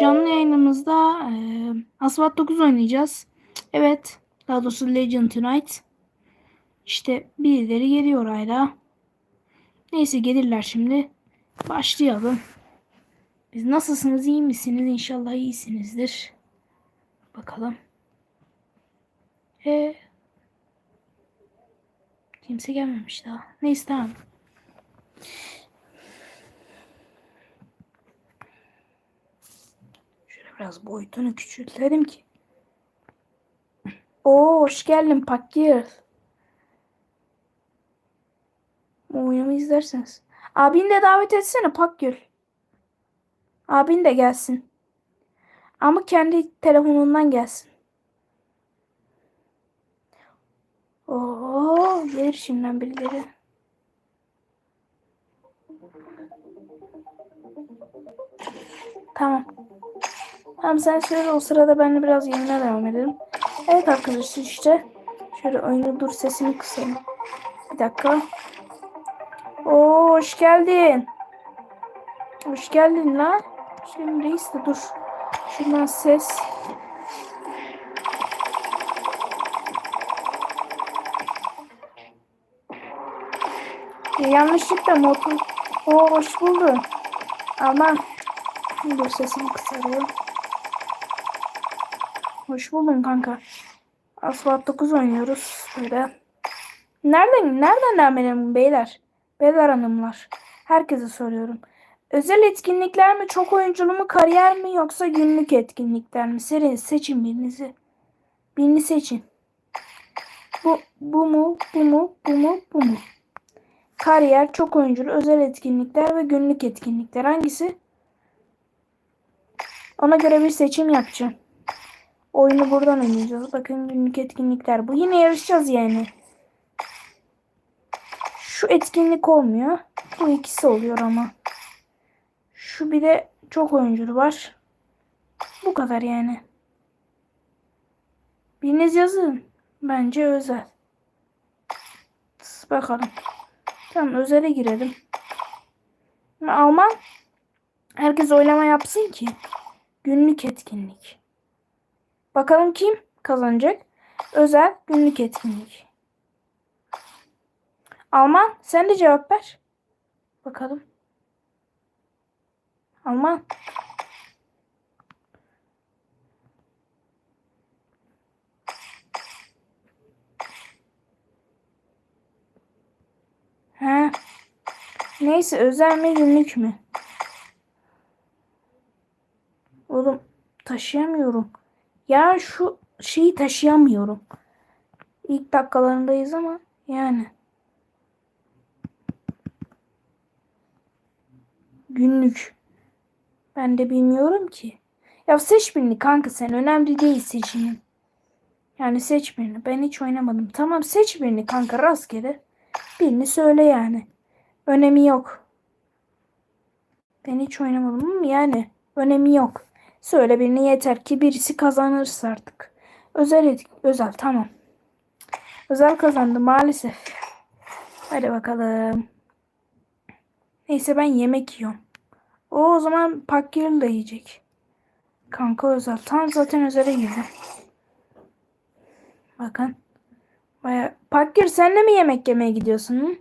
Canlı yayınımızda e, Asphalt 9 oynayacağız. Evet. Daha doğrusu Legend Tonight. İşte birileri geliyor hala. Neyse gelirler şimdi. Başlayalım. Biz nasılsınız? iyi misiniz? İnşallah iyisinizdir. Bakalım. E, kimse gelmemiş daha. Neyse tamam. Şöyle biraz boyutunu küçültelim ki. Oo hoş geldin Pakir. Bu oyunumu izlerseniz. Abini de davet etsene Pakgül. Abin de gelsin. Ama kendi telefonundan gelsin. Oo gelir şimdiden birileri. Tamam. Tamam sen söyle o sırada ben de biraz yayına devam edelim. Evet arkadaşlar işte. Şöyle oyunu dur sesini kısayım. Bir dakika. Oo hoş geldin. Hoş geldin lan. Şimdi reis de dur. Şuradan ses. Ya yanlışlıkla motor. Oo hoş buldun. Aman. Dur sesimi kısarıyorum. Hoş buldun kanka. Asfalt 9 oynuyoruz böyle. Nereden nereden devam edelim beyler? Beyler hanımlar. Herkese soruyorum. Özel etkinlikler mi, çok oyunculu mu, kariyer mi yoksa günlük etkinlikler mi? Serin seçin birinizi. Birini seçin. Bu, bu mu, bu mu, bu mu, bu mu? Kariyer, çok oyunculu, özel etkinlikler ve günlük etkinlikler. Hangisi? Ona göre bir seçim yapacağım. Oyunu buradan oynayacağız. Bakın günlük etkinlikler. Bu yine yarışacağız yani. Şu etkinlik olmuyor. Bu ikisi oluyor ama. Şu bir de çok oyunculu var. Bu kadar yani. Biriniz yazın. Bence özel. Bakalım. Tamam özele girelim. Alman. Herkes oylama yapsın ki. Günlük etkinlik. Bakalım kim kazanacak? Özel günlük etkinlik. Alman sen de cevap ver. Bakalım. Alman. He. Neyse özel mi günlük mü? Oğlum taşıyamıyorum. Ya şu şeyi taşıyamıyorum. İlk dakikalarındayız ama yani. Günlük. Ben de bilmiyorum ki. Ya seç birini kanka sen. Önemli değil seçimin. Yani seç birini. Ben hiç oynamadım. Tamam seç birini kanka rastgele. Birini söyle yani. Önemi yok. Ben hiç oynamadım ama yani önemi yok. Söyle birini yeter ki birisi kazanırsa artık. Özel etki. Özel tamam. Özel kazandı maalesef. Hadi bakalım. Neyse ben yemek yiyorum. O, o zaman Pakyer'ı da yiyecek. Kanka özel. Tam zaten özele girdim. Bakın. Baya... Pakker sen de mi yemek yemeye gidiyorsun? Hı?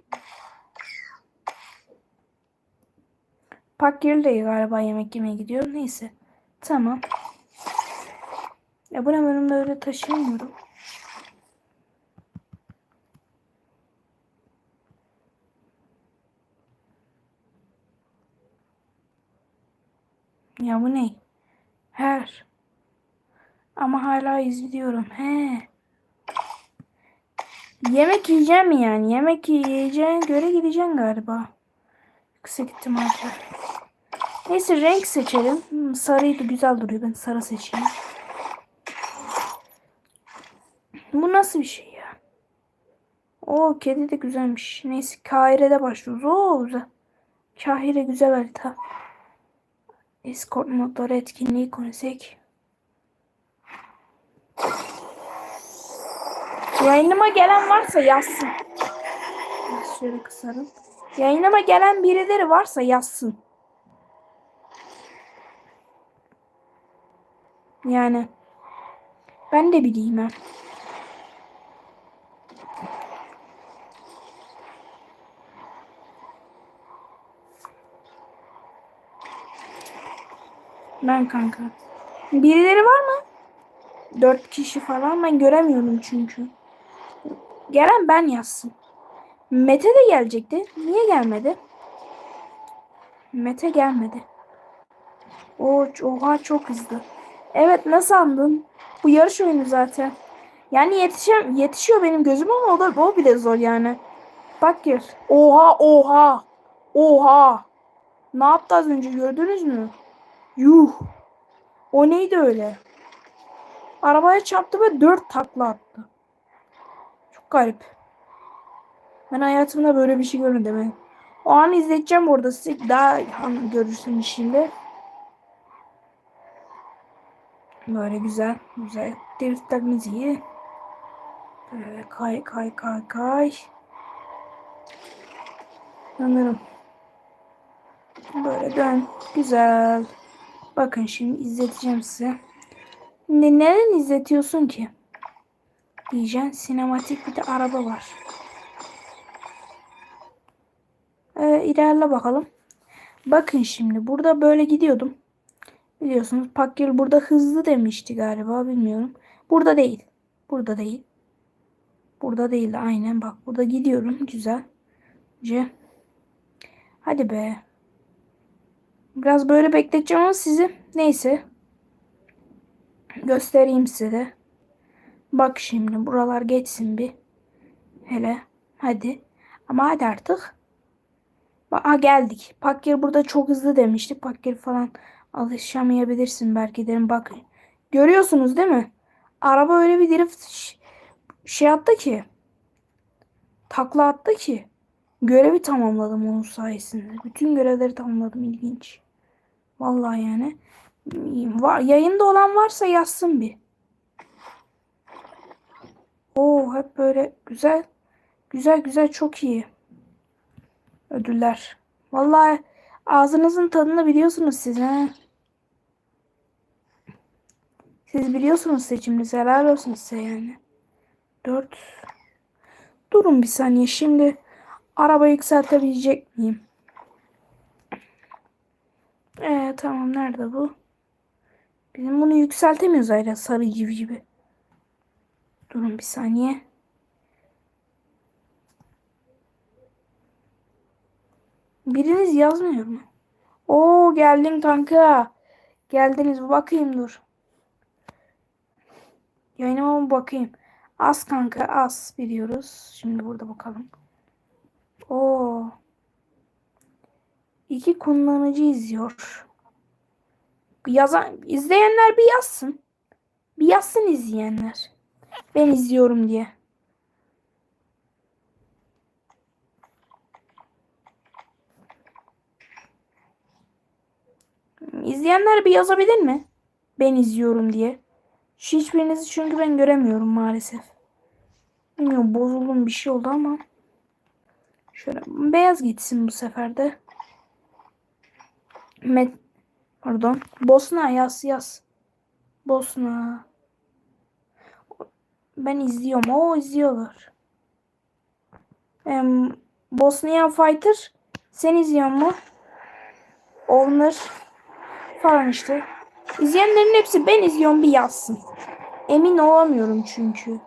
Pakker de galiba yemek yemeye gidiyor. Neyse. Tamam. Ya bu ne bölümde öyle taşıyamıyorum. Ya bu ne? Her. Ama hala izliyorum. He. Yemek yiyeceğim yani. Yemek yiyeceğine göre gideceğim galiba. Yüksek ihtimalle. Neyse renk seçelim. Sarıydı güzel duruyor. Ben sarı seçeyim. Bu nasıl bir şey ya? O kedi de güzelmiş. Neyse Kahire'de başlıyoruz. Oo güzel. Kahire güzel harita. Escort modları etkinliği konusek. Yayınıma gelen varsa yazsın. Şöyle kısarım. Yayınıma gelen birileri varsa yazsın. Yani ben de bileyim ha. Ben kanka. Birileri var mı? Dört kişi falan ben göremiyorum çünkü. Gelen ben yazsın. Mete de gelecekti. Niye gelmedi? Mete gelmedi. O oha çok hızlı. Evet ne sandın? Bu yarış oyunu zaten. Yani yetişem yetişiyor benim gözüm ama o da o bile zor yani. Bak gir. Oha oha. Oha. Ne yaptı az önce gördünüz mü? Yuh. O neydi öyle? Arabaya çarptı ve dört takla attı. Çok garip. Ben hayatımda böyle bir şey görmedim. O an izleyeceğim orada size daha han görürsünüz şimdi. Böyle güzel, güzel. Driftler müziği. Böyle kay kay kay kay. Sanırım. Böyle dön. Güzel. Bakın şimdi izleteceğim size. Ne, neden izletiyorsun ki? Diyeceğim. Sinematik bir de araba var. Ee, ilerle bakalım. Bakın şimdi burada böyle gidiyordum. Biliyorsunuz Pakyol burada hızlı demişti galiba bilmiyorum. Burada değil. Burada değil. Burada değil aynen bak burada gidiyorum güzel. Hadi be. Biraz böyle bekleteceğim ama sizi neyse. Göstereyim size de. Bak şimdi buralar geçsin bir. Hele hadi. Ama hadi artık. Aa geldik. Pakker burada çok hızlı demişti. Pakker falan alışamayabilirsin belki derim. Bak görüyorsunuz değil mi? Araba öyle bir drift şey attı ki. Takla attı ki. Görevi tamamladım onun sayesinde. Bütün görevleri tamamladım. ilginç. Vallahi yani. Var, yayında olan varsa yazsın bir. Oo hep böyle güzel. Güzel güzel çok iyi. Ödüller. Vallahi ağzınızın tadını biliyorsunuz siz ha. Siz biliyorsunuz seçiminizi. Helal olsun size yani. Dört. Durun bir saniye. Şimdi araba yükseltebilecek miyim? Ee, tamam nerede bu? Bizim bunu yükseltemiyoruz ayrıca sarı gibi. Durun bir saniye. Biriniz yazmıyor mu? Oo geldim kanka. Geldiniz bakayım dur. Yayınıma mı bakayım? Az kanka az biliyoruz. Şimdi burada bakalım. Oo. İki kullanıcı izliyor. Yazan, izleyenler bir yazsın. Bir yazsın izleyenler. Ben izliyorum diye. İzleyenler bir yazabilir mi? Ben izliyorum diye. Hiçbirinizi çünkü ben göremiyorum maalesef. Bilmiyorum bozuldum bir şey oldu ama. Şöyle beyaz gitsin bu sefer de. Met Pardon. Bosna yaz yaz. Bosna. Ben izliyorum. O izliyorlar. Em, Bosnian Fighter. Sen izliyor mu? Owner falan işte. İzleyenlerin hepsi ben izliyorum bir yazsın. Emin olamıyorum çünkü.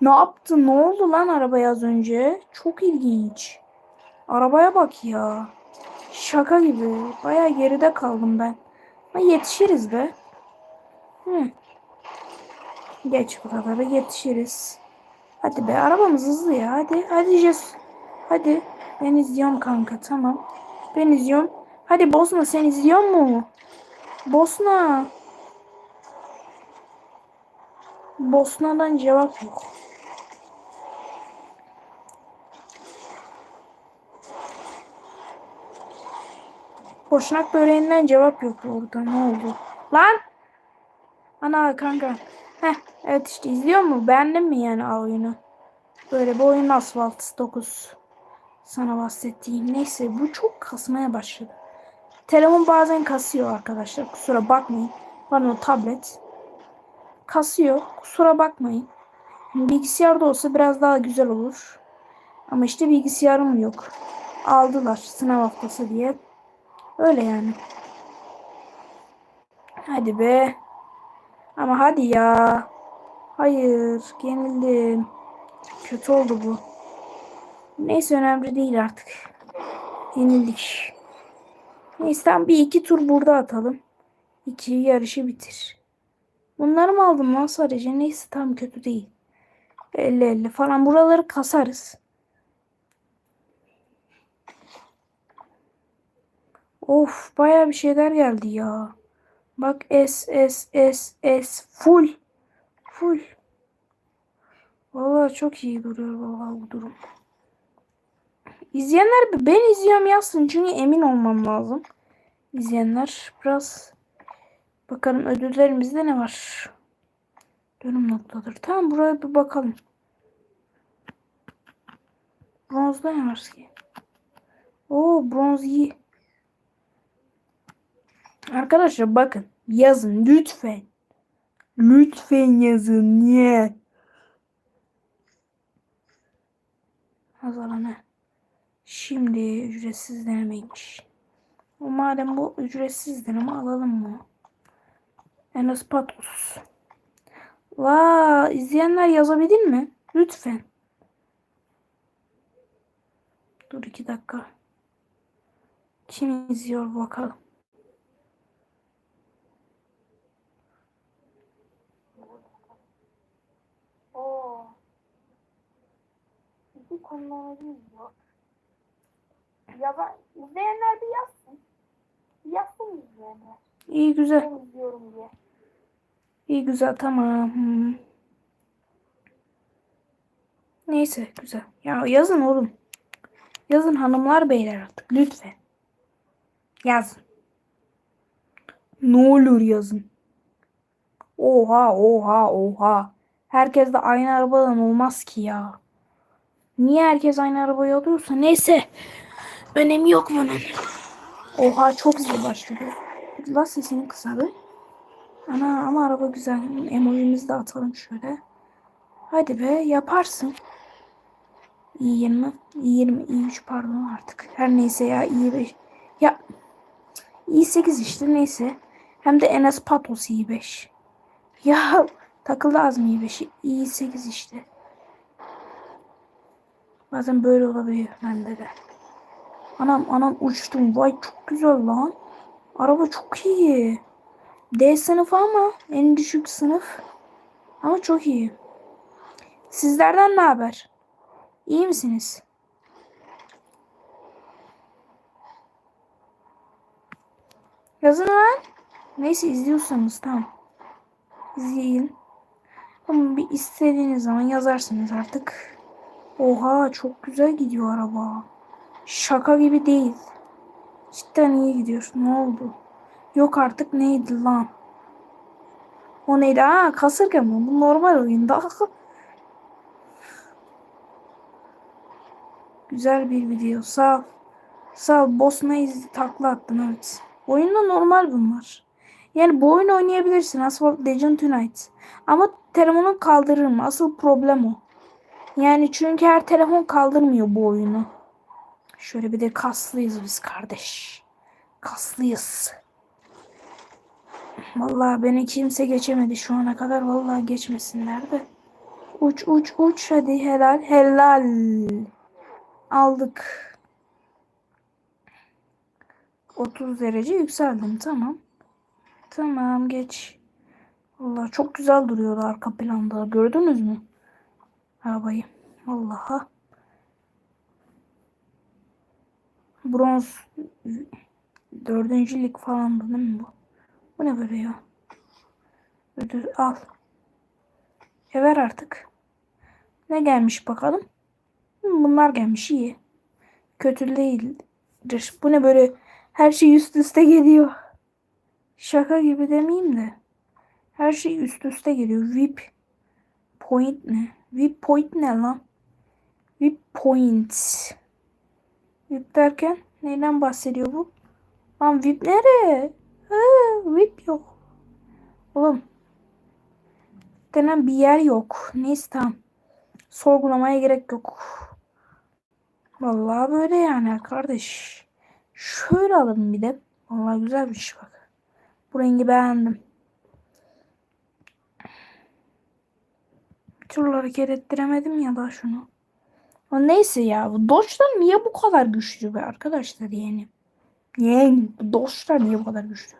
Ne yaptı? Ne oldu lan arabaya az önce? Çok ilginç. Arabaya bak ya. Şaka gibi. Baya geride kaldım ben. Ama yetişiriz be. Hı. Geç buralara yetişiriz. Hadi be arabamız hızlı ya. Hadi hadi Jess. Hadi. Ben izliyorum kanka tamam. Ben izliyorum. Hadi Bosna sen izliyor mu? Bosna. Bosna'dan cevap yok. Boşnak böreğinden cevap yok orada. Ne oldu? Lan! Ana kanka. Heh, evet işte izliyor mu? Beğendin mi yani oyunu? Böyle bir oyun Asphalt 9. Sana bahsettiğim. Neyse bu çok kasmaya başladı. Telefon bazen kasıyor arkadaşlar. Kusura bakmayın. Bana o tablet. Kasıyor. Kusura bakmayın. Bilgisayarda olsa biraz daha güzel olur. Ama işte bilgisayarım yok. Aldılar sınav haftası diye. Öyle yani. Hadi be. Ama hadi ya. Hayır. Yenildim. Kötü oldu bu. Neyse önemli değil artık. Yenildik. Neyse tamam bir iki tur burada atalım. İki yarışı bitir. Bunları mı aldım lan sadece? Neyse tam kötü değil. 50-50 falan buraları kasarız. Of baya bir şeyler geldi ya. Bak S S S S full. Full. Vallahi çok iyi duruyor vallahi bu durum. İzleyenler ben izliyorum yazsın çünkü emin olmam lazım. İzleyenler biraz bakalım ödüllerimizde ne var. Dönüm noktadır. Tamam buraya bir bakalım. Bronzda ne var ki? Oo bronz iyi. Arkadaşlar bakın yazın lütfen. Lütfen yazın niye? Hazırlanı. Şimdi ücretsiz denemeymiş. Madem bu ücretsiz deneme alalım mı? Enes Patos. La izleyenler yazabilir mi? Lütfen. Dur iki dakika. Kim izliyor bakalım. Oo. İki konuları izliyor. Ya ben, izleyenler bir yazsın. Bir yazsın izleyenler. İyi güzel. Ben izliyorum diye. İyi güzel tamam. Hmm. Neyse güzel. Ya yazın oğlum. Yazın hanımlar beyler artık lütfen. Yazın. Ne olur yazın. Oha oha oha. Herkes de aynı arabadan olmaz ki ya. Niye herkes aynı arabayı alıyorsa neyse. Önemi yok bunun. Oha çok zil başladı. La sesini kısadı. Ana ama araba güzel. Emojimizi de atalım şöyle. Hadi be yaparsın. İyi 20, iyi 20, iyi 3 pardon artık. Her neyse ya iyi 5. Ya iyi 8 işte neyse. Hem de Enes Patos iyi 5. Ya takıldı az mı iyi 5? İyi 8 işte. Bazen böyle olabiliyor bende de. Anam anam uçtum. Vay çok güzel lan. Araba çok iyi. D sınıfı ama en düşük sınıf. Ama çok iyi. Sizlerden ne haber? İyi misiniz? Yazın lan. Neyse izliyorsanız tamam. İzleyin. Ama bir istediğiniz zaman yazarsınız artık. Oha çok güzel gidiyor araba. Şaka gibi değil. Cidden iyi gidiyor. Ne oldu? Yok artık neydi lan? O neydi? Ha kasırga mı? Bu normal oyunda. Güzel bir video. Sağ ol. Sağ ol. Bosna iz takla attın evet. Oyunda normal bunlar. Yani bu oyunu oynayabilirsin. Asphalt Legend Tonight. Ama telefonun kaldırır mı? Asıl problem o. Yani çünkü her telefon kaldırmıyor bu oyunu. Şöyle bir de kaslıyız biz kardeş. Kaslıyız. Vallahi beni kimse geçemedi şu ana kadar. Vallahi geçmesinler de. Uç uç uç hadi helal helal. Aldık. 30 derece yükseldim tamam. Tamam geç. Vallahi çok güzel duruyordu arka planda. Gördünüz mü? Arabayı. Vallahi. Bronz dördüncü lig falandı değil mi bu? Bu ne böyle ya? Ödül al. E ver artık. Ne gelmiş bakalım? Hı, Bunlar gelmiş iyi. Kötü değildir. Bu ne böyle her şey üst üste geliyor. Şaka gibi demeyeyim de. Her şey üst üste geliyor. VIP point ne? VIP point ne lan? VIP point. VIP derken neyden bahsediyor bu? Lan VIP nereye? Ha, VIP yok. Oğlum. Denen bir yer yok. Neyse tamam. Sorgulamaya gerek yok. Vallahi böyle yani kardeş. Şöyle alalım bir de. Vallahi güzel bir şey bak. Bu rengi beğendim. Türlü hareket ettiremedim ya da şunu. Ama neyse ya bu Dodge'lar niye bu kadar güçlü be arkadaşlar yani? Yani bu Dodge'lar niye bu kadar güçlü?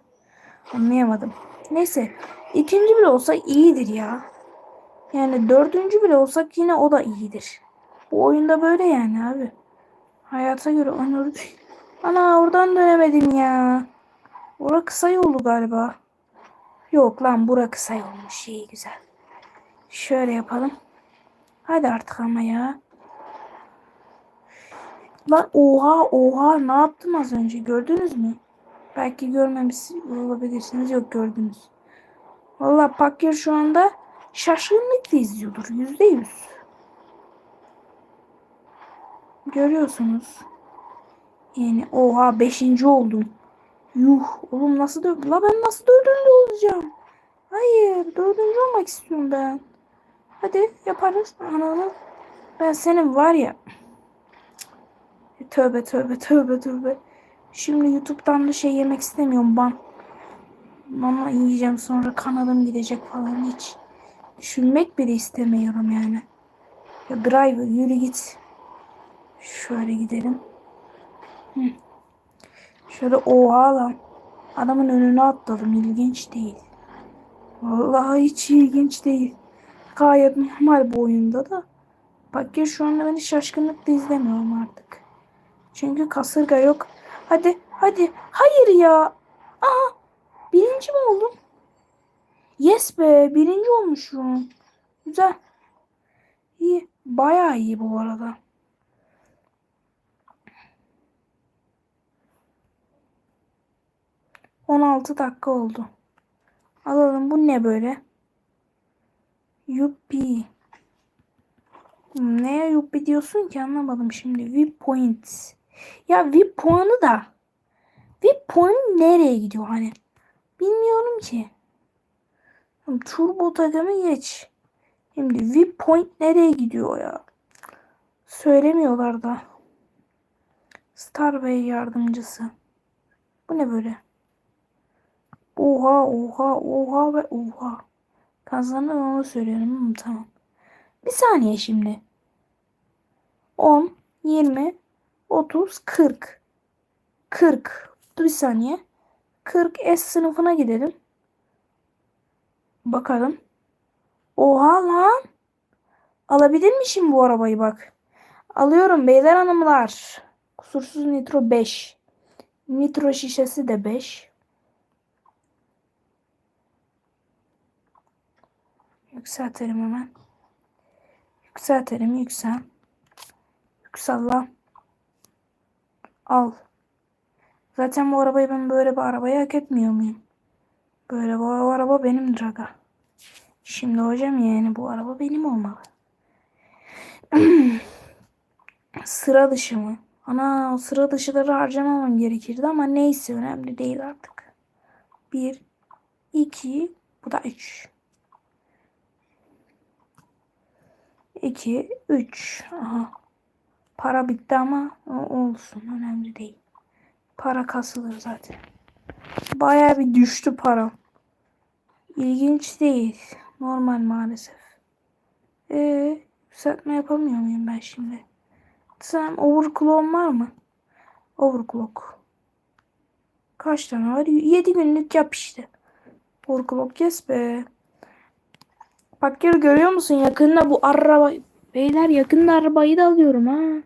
Anlayamadım. Neyse ikinci bile olsa iyidir ya. Yani dördüncü bile olsak yine o da iyidir. Bu oyunda böyle yani abi. Hayata göre oynuyoruz. Ana oradan dönemedim ya. Bura kısa yolu galiba. Yok lan bura kısa yolmuş. İyi güzel. Şöyle yapalım. Hadi artık ama ya. Lan oha oha ne yaptım az önce gördünüz mü? Belki görmemiş olabilirsiniz. Yok gördünüz. Valla Pakker şu anda şaşkınlıkla izliyordur. Yüzde yüz. Görüyorsunuz. Yani oha beşinci oldum. Yuh oğlum nasıl dört? La ben nasıl dördüncü olacağım? Hayır dördüncü olmak istiyorum ben. Hadi yaparız. Ananı. Ben senin var ya. Tövbe tövbe tövbe tövbe. Şimdi YouTube'dan da şey yemek istemiyorum ban. Ama yiyeceğim sonra kanalım gidecek falan hiç. Düşünmek bile istemiyorum yani. Ya driver yürü git. Şöyle gidelim. Hı. Şöyle oha lan. Adamın önüne atladım. İlginç değil. Vallahi hiç ilginç değil. Gayet normal bu oyunda da. Bak ya şu anda beni şaşkınlıkla izlemiyorum artık. Çünkü kasırga yok. Hadi hadi. Hayır ya. Aa, birinci mi oldum? Yes be birinci olmuşum. Güzel. İyi. Bayağı iyi bu arada. On altı dakika oldu. Alalım. Bu ne böyle? Yuppi. Neye yuppi diyorsun ki anlamadım şimdi. VIP points. Ya VIP puanı da. VIP puanı nereye gidiyor hani? Bilmiyorum ki. Turbo takımı geç. Şimdi VIP point nereye gidiyor ya? Söylemiyorlar da. Star Bey yardımcısı. Bu ne böyle? Oha oha oha ve oha. Kazanan onu söylüyorum. Hı, tamam. Bir saniye şimdi. 10, 20, 30, 40. 40. Dur bir saniye. 40 S sınıfına gidelim. Bakalım. Oha lan. Alabilirmişim bu arabayı bak. Alıyorum beyler hanımlar. Kusursuz nitro 5. Nitro şişesi de 5. Yükseltelim hemen. Yükseltelim yüksel. Yüksel. Al. Zaten bu arabayı ben böyle bir arabayı hak etmiyor muyum? Böyle bu araba benimdir aga. Şimdi hocam yani bu araba benim olmalı. sıra dışı mı? Ana sıra dışıları harcamamam gerekirdi ama neyse önemli değil artık. Bir, iki, bu da üç. 2, 3. Aha. Para bitti ama olsun. Önemli değil. Para kasılır zaten. Baya bir düştü para. İlginç değil. Normal maalesef. Ee, yükseltme yapamıyor muyum ben şimdi? Sen overclock var mı? Overclock. Kaç tane var? 7 günlük yap işte. Overclock yes be. Bak gör görüyor musun yakında bu araba beyler yakında arabayı da alıyorum ha.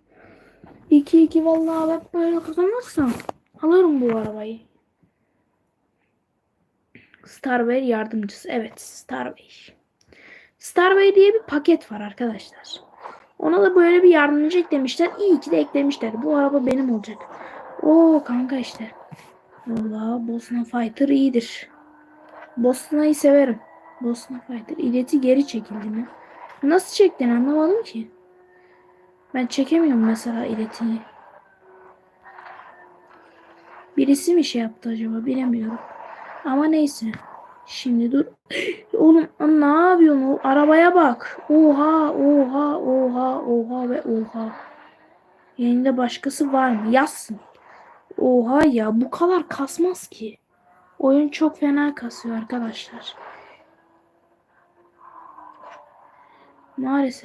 2 2 vallahi bak böyle kazanırsam alırım bu arabayı. Starbay yardımcısı. Evet Starbay. Starbay diye bir paket var arkadaşlar. Ona da böyle bir yardımcı eklemişler. İyi ki de eklemişler. Bu araba benim olacak. Oo kanka işte. Vallahi Bosna Fighter iyidir. Bosna'yı severim. Bosna Fighter. İleti geri çekildi mi? Nasıl çektiğini anlamadım ki. Ben çekemiyorum mesela iletiyi. Birisi mi şey yaptı acaba bilemiyorum. Ama neyse. Şimdi dur. Oğlum ne yapıyorsun? Arabaya bak. Oha oha oha oha ve oha. Yayında başkası var mı? Yazsın. Oha ya bu kadar kasmaz ki. Oyun çok fena kasıyor arkadaşlar. Maalesef.